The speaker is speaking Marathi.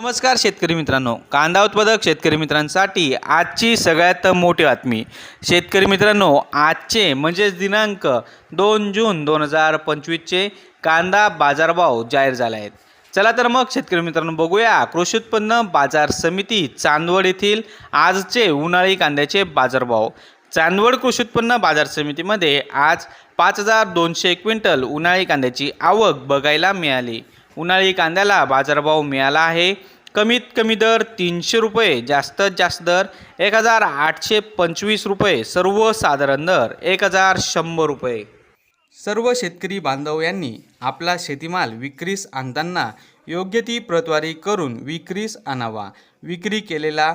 नमस्कार शेतकरी मित्रांनो. कांदा उत्पादक शेतकरी मित्रांसाठी आजची सगळ्यात मोठी बातमी. शेतकरी मित्रांनो आजचे म्हणजेच दिनांक दोन जून दोन हजार पंचवीसचे कांदा बाजारभाव जाहीर झाले आहेत. चला तर मग शेतकरी मित्रांनो बघूया. कृषी उत्पन्न बाजार समिती चांदवड येथील आजचे उन्हाळी कांद्याचे बाजारभाव. चांदवड कृषी उत्पन्न बाजार समितीमध्ये आज पाच हजार दोनशे क्विंटल उन्हाळी कांद्याची आवक बघायला मिळाली. उन्हाळी कांद्याला बाजारभाव मिळाला आहे. कमीत कमी दर तीनशे रुपये जास्तीत जास्त दर एक हजार आठशे पंचवीस रुपये सर्वसाधारण दर एक हजार शंभर रुपये. सर्व शेतकरी बांधव यांनी आपला शेतीमाल विक्रीस आणताना योग्य ती प्रतवारी करून विक्रीस आणावा. विक्री केलेला